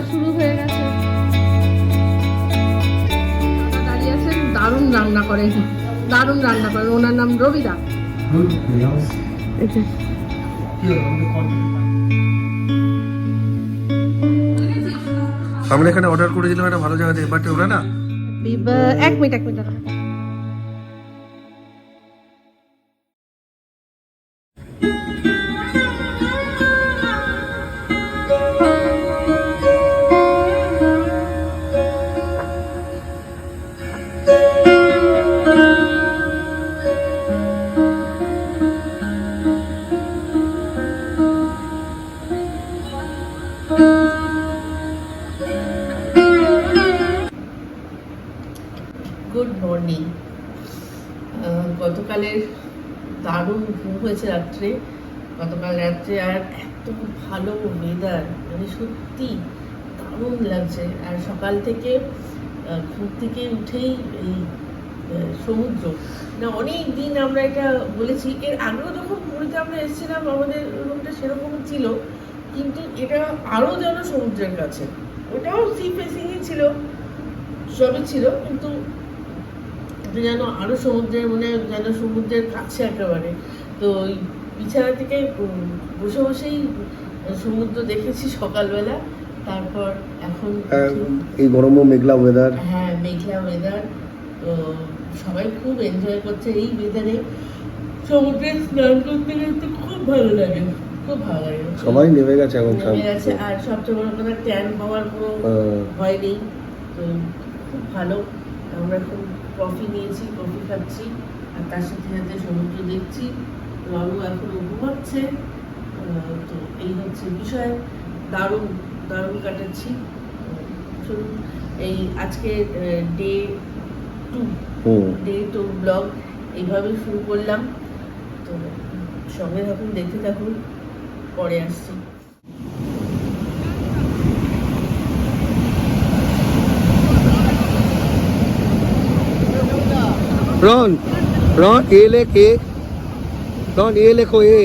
খাওয়া শুরু হয়ে গেছে। দাঁড়িয়ে আছেন দারুণ রান্না করেন দারুণ রান্না করেন ওনার নাম রবিদা। আমরা এখানে অর্ডার করেছিলাম একটা ভালো জায়গা থেকে বাট ওরা না এক মিনিট এক মিনিট। এত ভালো ওয়েদার মানে সত্যি দারুণ লাগছে। আর সকাল থেকে ঘুম থেকে উঠেই এই সমুদ্র। না, অনেক দিন আমরা এটা বলেছি, এর আগেও যখন পুরীতে আমরা এসেছিলাম, আমাদের রুমটা সেরকম ছিল, কিন্তু এটা আরও যেন সমুদ্রের কাছে। ওটাও সি ফেসিংই ছিল, সবই ছিল, কিন্তু এটা যেন আরও সমুদ্রের মানে যেন সমুদ্রের কাছে একেবারে। তো ওই বিছানা থেকে বসে বসেই সমুদ্র দেখেছি সকালবেলা তারপর এখন এই গরমও মেঘলা ওয়েদার হ্যাঁ মেঘলা ওয়েদার তো সবাই খুব এনজয় করছে এই ওয়েদারে সমুদ্রে স্নান করতে কিন্তু খুব ভালো লাগে খুব ভালো লাগে। সবাই নেমে গেছে এখন নেমে গেছে আর সবচেয়ে বড় কথা ট্যান পাওয়ার কোনো হ্যাঁ। ভয় নেই তো খুব ভালো। আমরা এখন কফি নিয়েছি কফি খাচ্ছি আর তার সাথে সাথে সমুদ্র দেখছি। বাবু এখন ঘুমাচ্ছে। তো এই হচ্ছে বিষয়। দারুণ দারুণ কাটাচ্ছি। চলুন এই আজকে day two day two vlog এইভাবে শুরু করলাম। তো সঙ্গে থাকুন দেখতে থাকুন পরে আসছি। রন রন এ লেখ এ। রন এ লেখো এ।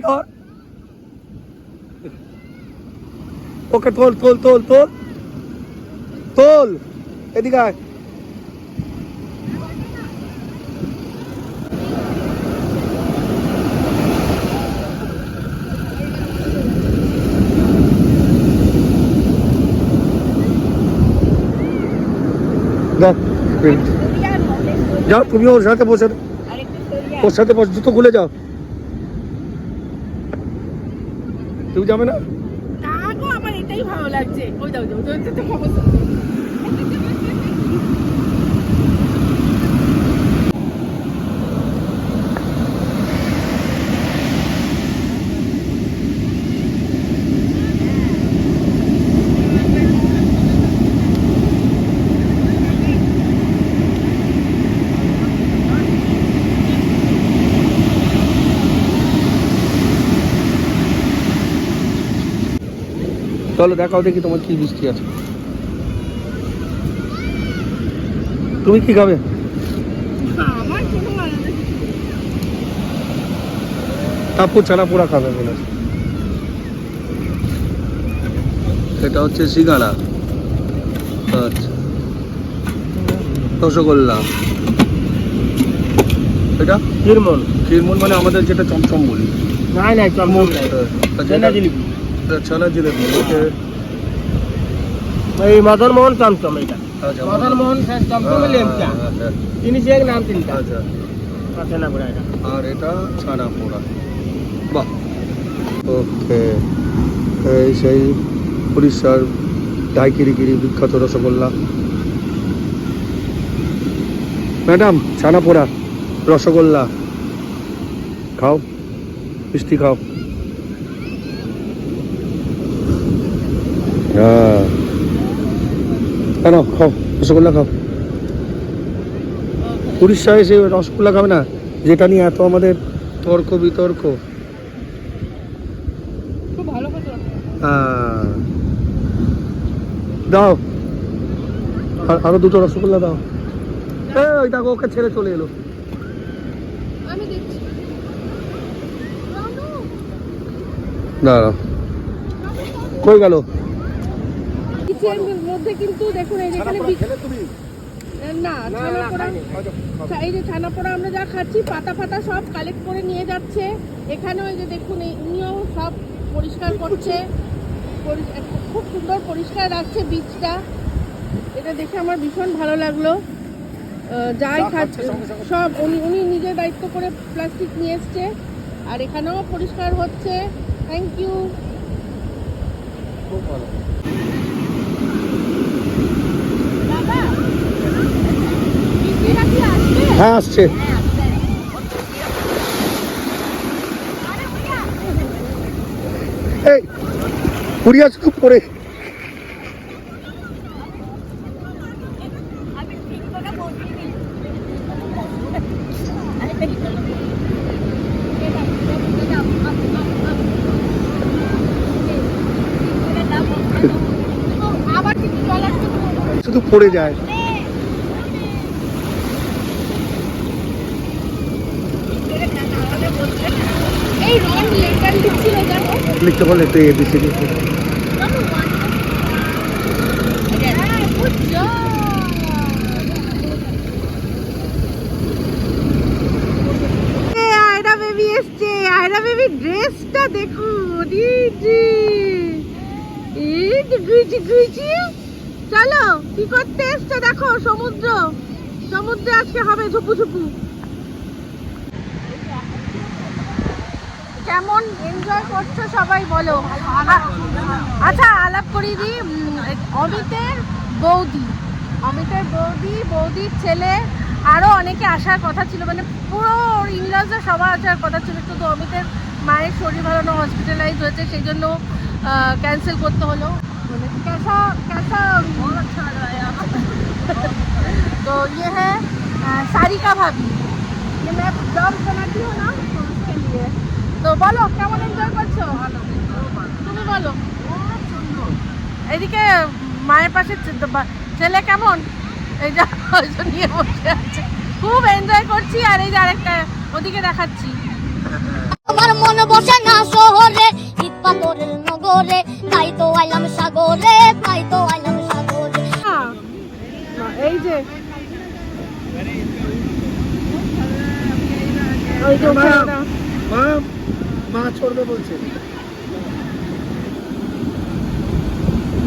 ধর তোরে ধর ওকে তোল তোল তোল তোল তোল এদিকে আয় দাও যাও তুমি ওর সাথে বসে ওর সাথে বসে জুতো খুলে যাও তুমি যাবে না আমার এটাই ভালো লাগছে ওই দাও দাও তো খবর চলো দেখাও দেখি তোমার কি বৃষ্টি আছে। তুমি কি খাবে? তাপ্পু ছানা পোড়া খাবে বলে। এটা হচ্ছে সিঙ্গারা। আচ্ছা। রসগোল্লা। এটা? ক্ষীরমন ক্ষীরমন মানে আমাদের যেটা চমচম বলি। নাই নাই চমচম জিলিপি। ছানা জিলেবি ওকে এই মদন মোহন চমচম এটা। আচ্ছা। মদন মোহন চমচম লেমচা হ্যাঁ, জিনিস এক নাম তিনটা। আচ্ছা। এটা। আর এটা ছানা পোড়া। বাহ। ওকে। এই সেই উড়িষ্যার ডাইকিরিগিরি বিখ্যাত রসগোল্লা। ম্যাডাম ছানা পোড়া রসগোল্লা। খাও মিষ্টি খাও। হ্যাঁ কেন খাও রসগোল্লা খাও। উড়িষ্যা এসে রসগোল্লা খাবে না? যেটা নিয়ে এত আমাদের তর্ক বিতর্ক। দাও। আর- আরও দুটো রসগোল্লা দাও। ওই দেখো ওকে ছেড়ে চলে এলো। দাঁড়াও। কই গেল? কিচের মধ্যে কিন্তু দেখুন এই যেখানে না ছানা পোড়া এই যে ছানা পোড়া আমরা যা খাচ্ছি পাতা ফাতা সব কালেক্ট করে নিয়ে যাচ্ছে। এখানেও এই যে দেখুন এই উনিও সব পরিষ্কার করছে। খুব সুন্দর পরিষ্কার রাখছে বীজটা। এটা দেখে আমার ভীষণ ভালো লাগল। যাই খাচ্ছে সব উনি উনি নিজের দায়িত্ব করে প্লাস্টিক নিয়ে এসছে। আর এখানেও পরিষ্কার হচ্ছে। থ্যাংক ইউ হ্যাঁ আসছে। শুধু পড়ে যায় এই রং লেটার লিখছিল জানো লিখতে পারলে একটু এবিসিডি এ, আয়রা বেবি এসছে আয়রা বেবি ড্রেসটা দেখুন চলো কি করতে এসছে দেখো সমুদ্র। সমুদ্রে আজকে হবে ঝুপু ঝুপু। কেমন এনজয় করছো সবাই বলো আ- আচ্ছা আলাপ করিয়ে দিই উম, অমিতের বৌদি অমিতের বৌদি বৌদির ছেলে আরও অনেকে আসার কথা ছিল মানে পুরো ইংলাজরা সবার আসার কথা ছিল কিন্তু অমিতের মায়ের শরীর ভালো না হসপিটালাইজ হয়েছে সেই জন্য ক্যান্সেল করতে হলো মানে कैसा कैसा तो ये है अ, सारिका भाभी ये मैं ब्लॉग बनाती हूँ ना तो उसके लिए তো বলো কেমন এনজয় করছ? তুমি বলো। এদিকে মায়ের পাশে ছেলে কেমন? এই যে নিয়ে বসে আছে। খুব এনজয় করছি আর এই যে আরেকটা ওদিকে দেখাচ্ছি। আমার মন বসে না শহরে ইট পাথরের নগরে তাই তো আইলাম সাগরে তাই তো আইলাম সাগরে। হ্যাঁ, এই যে। ওই যে মা চড়বে বলছে।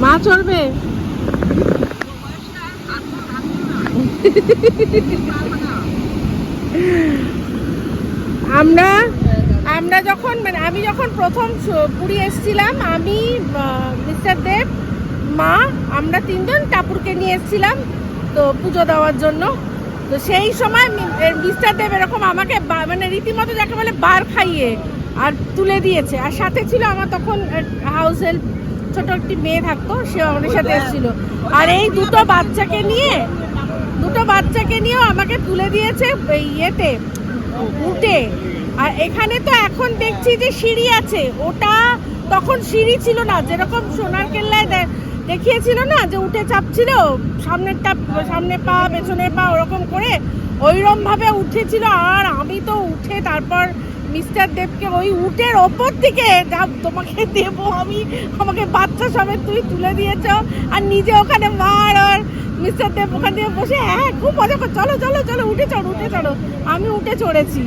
মা আমরা আমরা যখন মানে আমি যখন প্রথম পুরী এসেছিলাম, আমি মিস্টার দেব, মা, আমরা তিনজন টাপুরকে নিয়ে এসেছিলাম, তো পুজো দেওয়ার জন্য। তো সেই সময় মিস্টার দেব এরকম আমাকে মানে রীতিমতো যাকে বলে বার খাইয়ে আর তুলে দিয়েছে। আর সাথে ছিল আমার তখন হাউস হেল্প ছোট একটি মেয়ে থাকতো সে আমাদের সাথে এসেছিল। আর এই দুটো বাচ্চাকে নিয়ে দুটো বাচ্চাকে নিয়েও আমাকে তুলে দিয়েছে ইয়েতে উঠে আর এখানে তো এখন দেখছি যে সিঁড়ি আছে। ওটা তখন সিঁড়ি ছিল না যেরকম সোনার কেল্লায় দেখিয়েছিল না যে উঠে চাপছিল সামনেরটা সামনে পা পেছনে পা ওরকম করে ওইরকম ভাবে উঠেছিল। আর আমি তো উঠে তারপর মিস্টার দেবকে ওই উটের ওপর থেকে যা তোমাকে দেব আমি, আমাকে বাচ্চা সমেত তুই তুলে দিয়েছ। আর নিজে ওখানে মার আর মিস্টার দেব ওখান থেকে বসে হ্যাঁ খুব মজা কর, চলো চলো চলো, উঠে চড়ো উঠে চড়ো। আমি উঠে চড়েছি।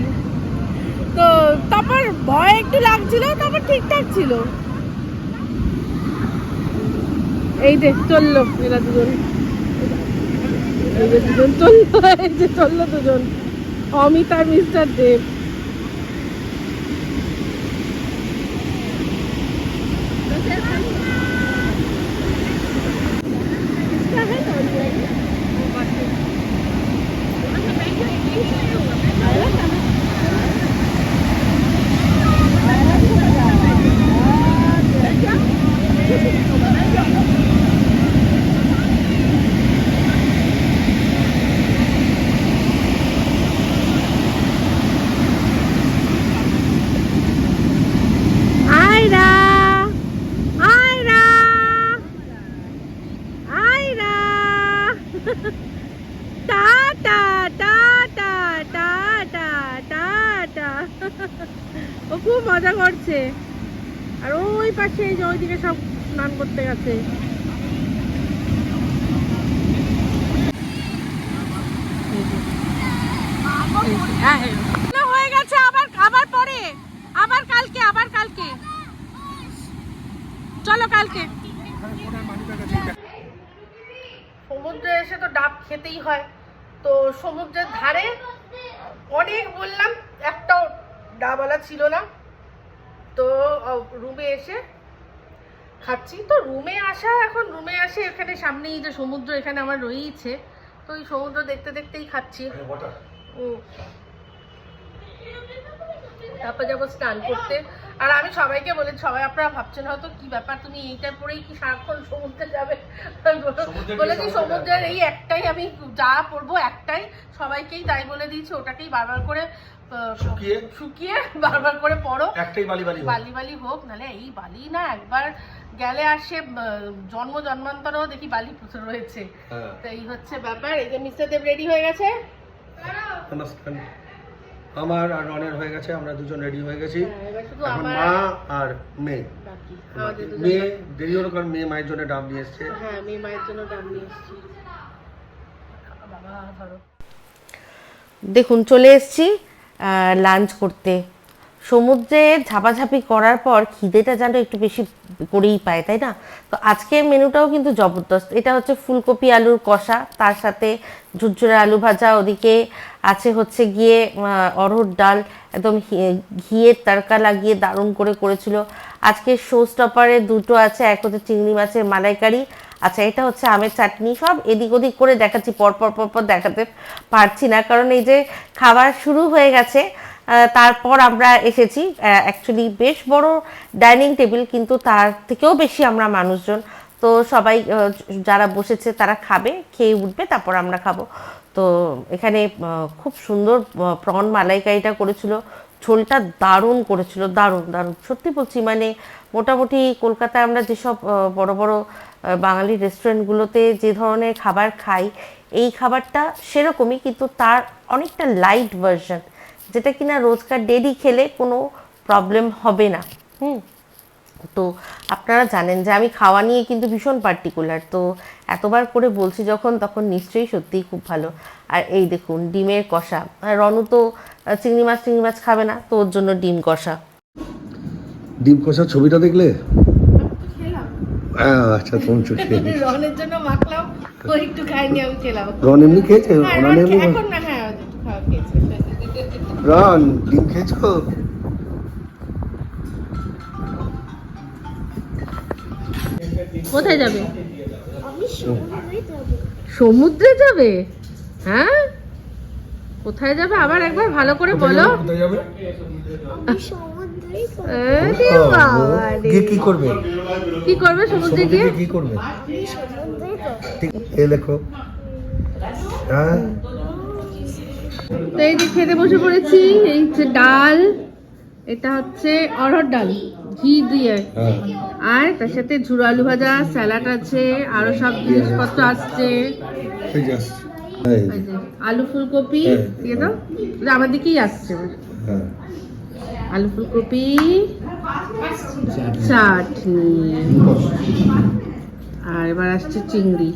তো তারপর ভয় একটু লাগছিল, তারপর ঠিকঠাক ছিল। এই দেখ চলল, এরা দুজন। যে দুজন চলল, এই যে চলল দুজন। অমিত মিস্টার দেব। খুব মজা করছে। আর ওই পাশে যে ওইদিকে সব স্নান করতে গেছে। না, হয়ে গেছে আবার আবার পরে। আবার কালকে আবার কালকে। চলো কালকে। সমুদ্রে এসে তো ডাব খেতেই হয়। তো সমুদ্রের ধারে অনেক বললাম একটাও ডাবওয়ালা ছিল না। তো রুমে এসে খাচ্ছি। তো রুমে আসা এখন রুমে আসে এখানে সামনেই যে সমুদ্র এখানে আমার রয়েইছে। তো ওই সমুদ্র দেখতে দেখতেই খাচ্ছি। তারপর যাব স্নান করতে। আর আমি সবাইকে বলি সবাই আপনারা ভাবছেন হয়তো কি ব্যাপার তুমি এইটা পরেই কি সারাক্ষণ সমুদ্রে যাবে? বলেছি সমুদ্রের এই একটাই আমি যা পরবো একটাই সবাইকেই তাই বলে দিয়েছি ওটাকেই বারবার করে শুকিয়ে? শুকিয়ে বারবার করে পরো একটাই বালি বালি বালি বালি হোক নালে এই বালি না একবার গেলে আসে আহ, জন্ম জন্মান্তরও দেখি বালি পুঁতে রয়েছে। হ্যাঁ। তো এই হচ্ছে ব্যাপার এই যে মিস্টার দেব রেডি হয়ে গেছে? নমস্কার। আমার আর রনের হয়ে গেছে আমরা দুজন রেডি হয়ে গেছি। হ্যাঁ, এখন মা আর মেয়ে। মেয়ে দেরি হলো কারণ মেয়ে মায়ের জন্য ডাব নিয়ে এসছে। হ্যাঁ মায়ের জন্য ডাব নিয়ে এসেছি। দেখুন চলে এসছি লাঞ্চ করতে। সমুদ্রে ঝাপাঝাপি করার পর খিদেটা যেন একটু বেশি করেই পায়, তাই না? তো আজকের মেনুটাও কিন্তু জবরদস্ত। এটা হচ্ছে ফুলকপি আলুর কষা, তার সাথে ঝুরঝুরে আলু ভাজা, ওদিকে আছে হচ্ছে গিয়ে অরহর ডাল, একদম ঘিয়ের তড়কা লাগিয়ে দারুণ করে করেছিল। আজকে শো স্টপারে দুটো আছে, এক হচ্ছে চিংড়ি মাছের মালাইকারি আচ্ছা এটা হচ্ছে আমের চাটনি। সব এদিক ওদিক করে দেখাচ্ছি, পরপর পরপর দেখাতে পারছি না, কারণ এই যে খাবার শুরু হয়ে গেছে তারপর আমরা এসেছি অ্যাকচুয়ালি বেশ বড় ডাইনিং টেবিল কিন্তু তার থেকেও বেশি আমরা মানুষজন। তো সবাই যারা বসেছে তারা খাবে, খেয়ে উঠবে, তারপর আমরা খাব। তো এখানে খুব সুন্দর প্রন মালাইকারিটা করেছিল। ঝোলটা দারুণ করেছিল, দারুণ দারুণ। সত্যি বলছি মানে মোটামুটি কলকাতায় আমরা যেসব বড় বড় বাঙালি রেস্টুরেন্টগুলোতে যে ধরনের খাবার খাই, এই খাবারটা সেরকমই, কিন্তু তার অনেকটা লাইট ভার্সন যেটা কিনা রোজকার ডেলি খেলে কোনো প্রবলেম হবে না। হুম? তো আপনারা জানেন যে আমি খাওয়া নিয়ে কিন্তু ভীষণ পার্টিকুলার তো এতবার করে বলছি যখন তখন নিশ্চয়ই সত্যিই খুব ভালো। আর এই দেখুন ডিমের কষা। আর রনু তো চিংড়ি মাছ চিংড়ি মাছ খাবে না তো ওর জন্য ডিম কষা। ডিম কষার ছবিটা দেখলে? হ্যাঁ আচ্ছা তুমি রনের জন্য মাখলাম ও একটু খাইনি আমি খেলাম। রন এমনি খেয়েছে? হ্যাঁ, ওনার রন এমনি এখন না হ্যাঁ খাওয়া খেয়েছে। রন ডিম খেয়েছো? কোথায় যাবে? সমুদ্রে যাবে। হ্যাঁ? কোথায় যাবে? আবার একবার ভালো করে বলো। কি করবে? কি করবে সমুদ্রে গিয়ে? কি করবে? এই লেখো হ্যাঁ? তো এই যে খেতে বসে পড়েছি এই হচ্ছে ডাল এটা হচ্ছে অরহর ডাল ঘি দিয়ে। হ্যাঁ আর তার সাথে ঝুড়ো আলু ভাজা স্যালাড আছে আরও সব জিনিসপত্র আসছে। আলু ফুলকপি হ্যাঁ। দিয়ে দাও আমার দিকেই আসছে। হ্যাঁ। আলু ফুলকপি চাটনি। আর এবার আসছে চিংড়ি।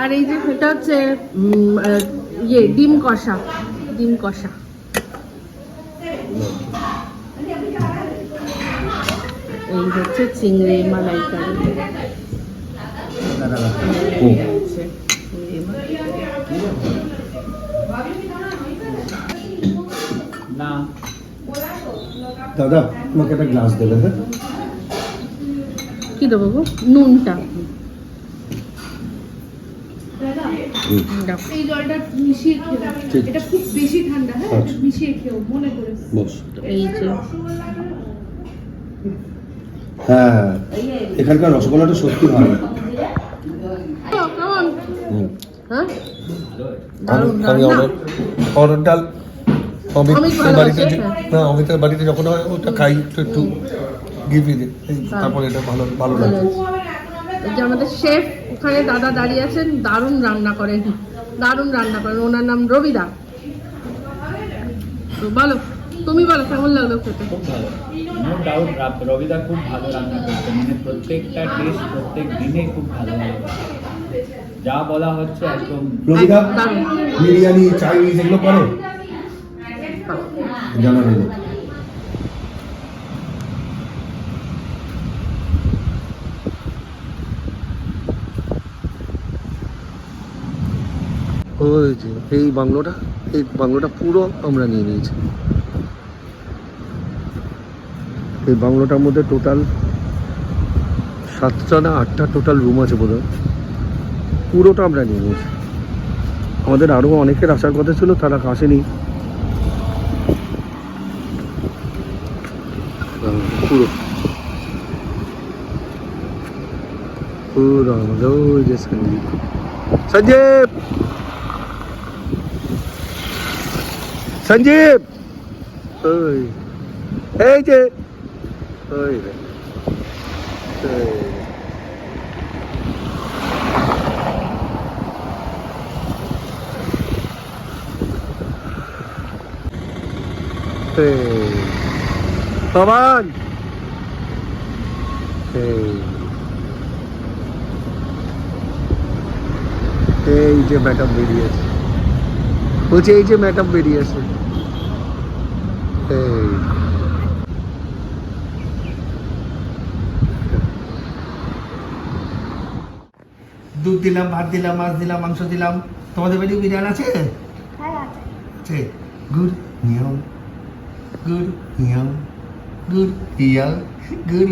আর এই যে এটা হচ্ছে ইয়ে ডিম কষা ডিম কষা এই হচ্ছে চিংড়ি মালাইকারি দাদা আমাকে একটা গ্লাস দেবে হ্যাঁ কি দেবো গো নুনটা। এই জলটা মিশিয়ে খেলাম। এটা খুব বেশি ঠান্ডা হ্যাঁ? আচ্ছা। মিশিয়ে খেও মনে করে। বস। এই যে। হ্যাঁ এখানকার রসগোল্লাটা সত্যি ভালো। হ্যাঁ। আমি দারুণ। আমি রান্না। অর্ডার অর্ডার ডাল অমিত অমিত বাড়িতে হ্যাঁ। না অমিতের বাড়িতে যখন হয় ওটা খাই একটু একটু গিফট দিই। তারপরে এটা ভালো ভালো লাগে। আমাদের শেফ ওখানে দাদা দাঁড়িয়ে আছেন দারুণ রান্না করেন। দারুণ রান্না করেন। ওনার নাম রবিদা। তো বলো তুমি বলো কেমন লাগল খেতে? খুব ভালো। নো ডাউট রবিদা খুব ভালো রান্না করছে। মানে প্রত্যেকটা টেস্ট প্রত্যেক দিনে খুব ভালো ভালো যা বলা হচ্ছে একদম রবিদা বিরিয়ানি চাইনিজ এগুলো করো? জানা ওই যে এই বাংলোটা এই বাংলোটা পুরো আমরা নিয়ে নিয়েছি। এই বাংলোটার মধ্যে টোটাল সাতটা না আটটা টোটাল রুম আছে বোধ পুরোটা আমরা নিয়ে নিয়েছি। আমাদের আরও অনেকের আসার কথা ছিল, তারা আসেনি। পুরো। পুরো আমাদের ওই যে সঞ্জীব। সঞ্জীব! সঞ্জীব ওই এই যে ওই রে ওই রে। এই পবন এই এই যে ম্যাডাম বেরিয়েছে বলছে এই যে ম্যাডাম বেরিয়েছে। এই। দুধ দিলাম ভাত দিলাম মাছ দিলাম মাংস দিলাম। তোমাদের বাড়ি বিরিয়ানি আছে? আছে। গুড নিয়ম। গুড নিয়ম। গুড ইয়াল গুড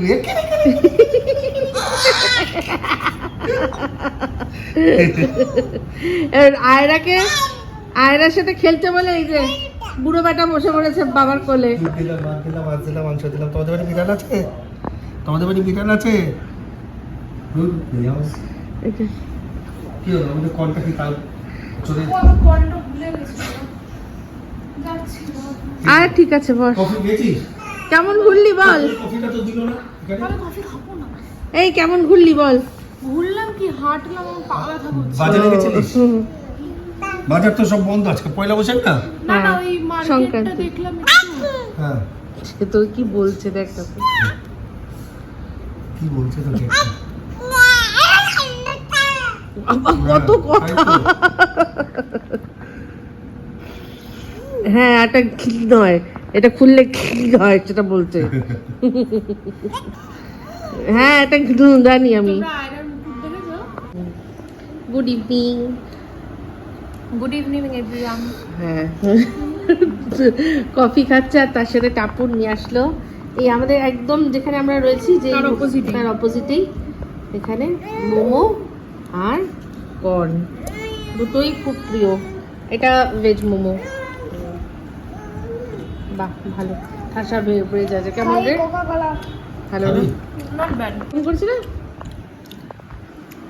আয়রাকে আয়রার সাথে খেলতে বলে এই যে বুড়ো বেটা বসে পড়েছে বাবার কোলে। দুধ দিলাম ভাত দিলাম মাছ দিলাম মাংস দিলাম। তোমাদের বাড়ি বিরিয়ানি আছে? তোমাদের বাড়ি আছে? কি হলো? আমাদের কলটা কি কাল চলে আর ঠিক আছে কফি পেয়েছিস কেমন ঘুরলি বল। কফিটা তো দিল না এখানে। এই কেমন ঘুরলি বল। ঘুরলাম কি হাঁটলাম আমার পা ব্যথা করছে বাজারে গেছিলিস বাজার তো সব বন্ধ আজকে পয়লা বৈশাখ না? না না ওই মার্কেটটা সংক্রান্তি। দেখলাম হ্যাঁ। সে তো কি বলছে দেখ কি বলছে তো কত কথা। হ্যাঁ এটা ঘি নয়। এটা খুললে ঘি হয় সেটা বলছে। হ্যাঁ এটা জানি আমি। Good evening good evening everyone হ্যাঁ। কফি খাচ্ছে আর তার সাথে টাপুর নিয়ে আসলো। এই আমাদের একদম যেখানে আমরা রয়েছি যে তার। অপোজিটেই এখানে মোমো আর কর্ন। দুটোই খুব প্রিয়। এটা ভেজ মোমো। বাহ ভালো। ঠাসা বেড়ে যাচ্ছে কেমন রে? ভালো নট ব্যাড ফোন করছি না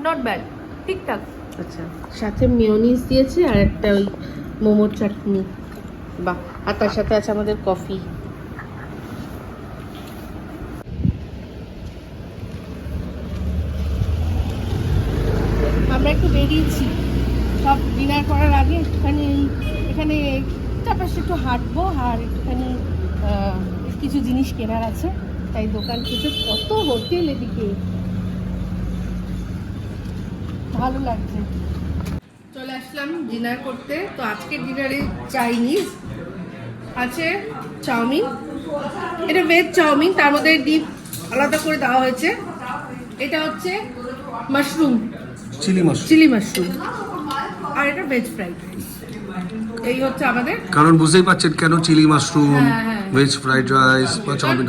নট ব্যাড ঠিকঠাক আচ্ছা। সাথে মেয়োনিজ দিয়েছে আর একটা ওই মোমোর চাটনি। বাহ, আর তার সাথে আছে আমাদের কফি। আমরা একটু বেরিয়েছি। সব ডিনার করার আগে একটুখানি, এখানে চারপাশে একটু হাঁটবো আর একটুখানি কিছু জিনিস কেনার আছে। তাই দোকান খুঁজে কত হোটেল এদিকে? ভালো লাগছে। চলে আসলাম ডিনার করতে। তো আজকের ডিনারে চাইনিজ আছে চাউমিন। এটা ভেজ চাউমিন তার মধ্যে ডিপ আলাদা করে দেওয়া হয়েছে। এটা হচ্ছে মাশরুম চিলি মাছ চিলি মাশরুম আর এটা ভেজ ফ্রাইড রাইস এই হচ্ছে আমাদের কারণ বুঝতেই পারছেন কেন chilli mushroom. Veg fried rice বা চাউমিন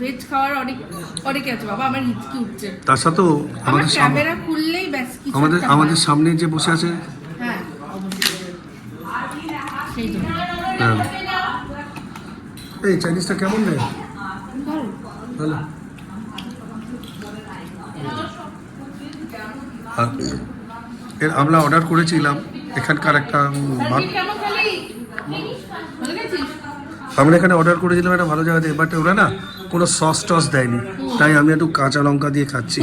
ভেজ খাওয়ার অনেক অনেক আছে? বাবা আমার হিচকি উঠছে? তার সাথেও আমাদের সামনে ক্যামেরা খুললেই ব্যাস কিছু আমাদের আমাদের সামনে যে বসে আছে হ্যাঁ সেই জন্য হ্যাঁ। এই চাইনিজটা কেমন রে? ভালো। এর আমরা অর্ডার করেছিলাম। এখানকার একটা আমরা এখানে অর্ডার করেছিলাম একটা ভালো জায়গা দিয়ে বাট ওরা না কোনো সস টস দেয়নি। তাই আমি একটু কাঁচা লঙ্কা দিয়ে খাচ্ছি।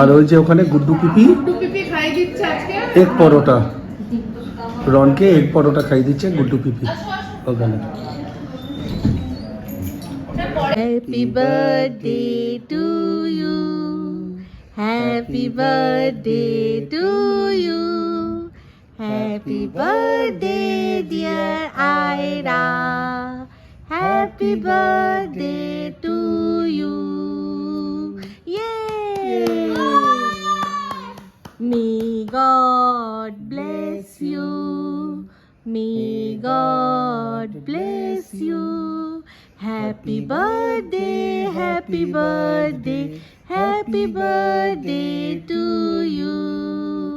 আর ওই যে ওখানে গুড্ডু পিপি? এক পরোটা। রনকে এক পরোটা খাই দিচ্ছে গুড্ডু পিপি। ওখানে। Happy birthday to you happy birthday to you Happy birthday, dear Ira. Happy birthday to you. Yay! May God bless you. May God bless you. Happy birthday, happy birthday, happy birthday to you.